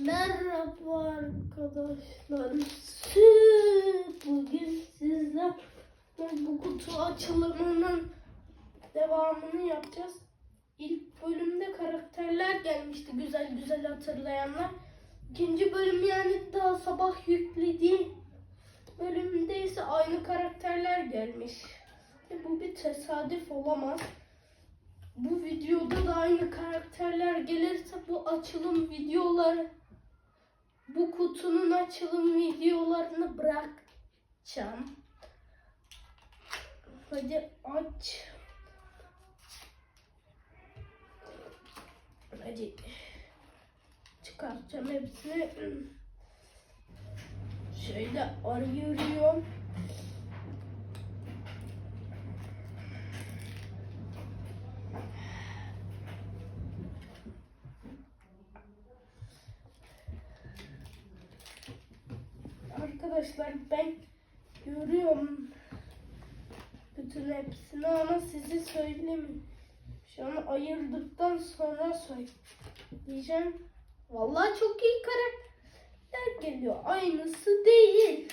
Merhaba arkadaşlar. Bugün sizler bu kutu açılımının devamını yapacağız. İlk bölümde karakterler gelmişti güzel güzel hatırlayanlar. İkinci bölüm yani daha sabah yüklediğim bölümde ise aynı karakterler gelmiş. E, bu bir tesadüf olamaz. Bu videoda da aynı karakterler gelirse bu açılım videoları bu kutunun açılım videolarını bırakacağım. Hadi aç. Hadi çıkartacağım hepsini. Şöyle arıyorum. Arkadaşlar ben görüyorum bütün hepsini ama sizi söylemiyorum. Şu an ayırdıktan sonra söyleyeceğim. Vallahi çok iyi karakter geliyor. Aynısı değil.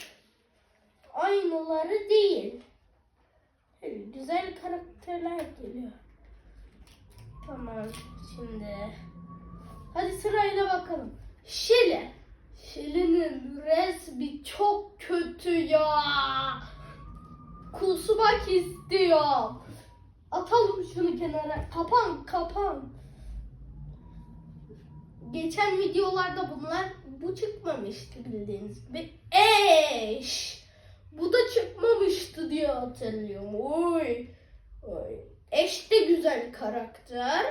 Aynıları değil. Öyle güzel karakterler geliyor. Tamam şimdi. Hadi sırayla bakalım. Şile. Çok kötü ya. Kusmak istiyor. Atalım şunu kenara. Kapan kapan. Geçen videolarda bunlar bu çıkmamıştı bildiğiniz gibi. Eş. Bu da çıkmamıştı diye hatırlıyorum. Oy. Oy. Eş de güzel karakter.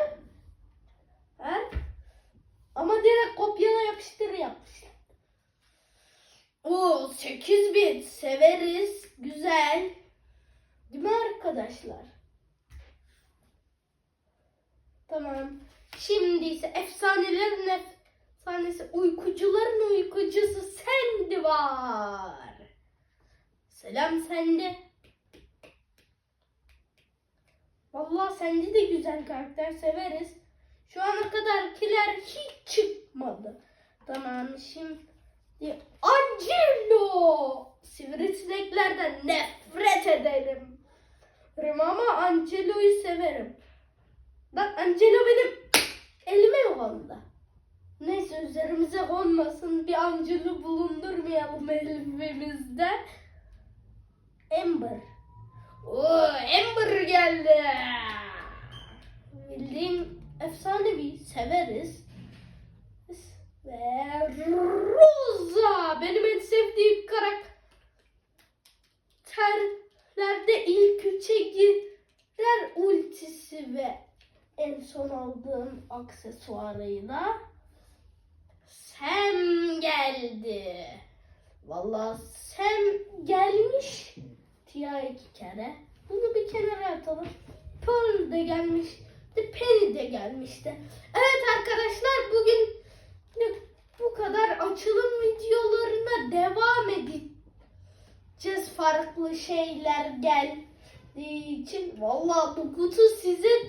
Ha? Ama direkt kopyala yapıştır yapmışlar. Oo 8 bit severiz. Güzel. Değil mi arkadaşlar? Tamam. Şimdi ise efsanelerin efsanesi uykucuların uykucusu Sandy var. Selam Sandy. Vallahi Sandy de güzel karakter severiz. Şu ana kadarkiler hiç çıkmadı. Tamam şimdi Angelo. Sivrisineklerden nefret ederim. Ama Angelo'yu severim. Bak Angelo benim elime kondu. Neyse üzerimize konmasın. Bir Angelo bulundurmayalım elimizde. Amber. Oo, Amber geldi. Bildiğin efsanevi severiz. Ve Rosa benim en sevdiğim karakterlerde ilk üçe girer ultisi ve en son aldığım aksesuarıyla Sam geldi. Vallahi Sam gelmiş. Tia iki kere. Bunu bir kenara atalım. Pearl de gelmişti. Penny de gelmişti. Evet arkadaşlar bugün bu kadar açılım videolarına devam edeceğiz. Farklı şeyler geldiği için. Vallahi bu kutu size